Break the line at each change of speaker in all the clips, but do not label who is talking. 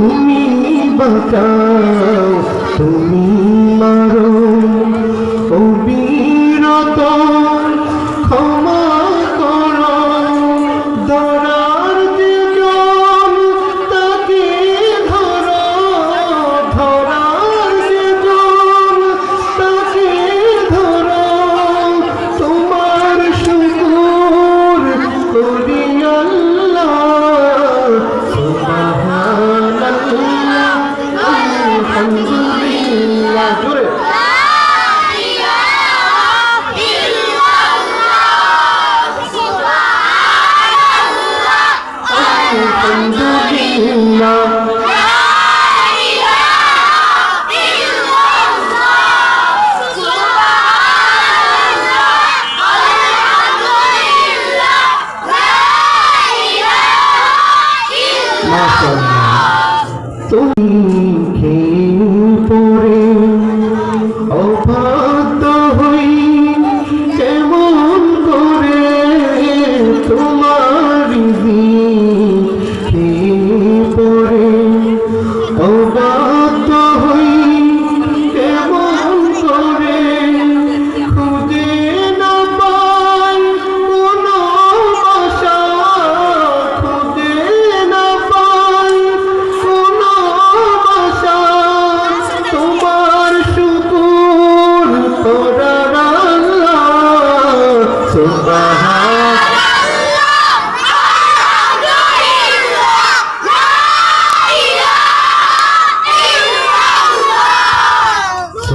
তুমি বাঁচাও তুমি আলহামদুলিল্লাহ জোরে আলহামদুলিল্লাহ বাধ্য হই, কেমন করে খুঁজে না পাই, কোনো বাসা খুঁজে না পাই, কোনো বাসা তোমার শুকুর তোরা সুবাহ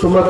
তোমরা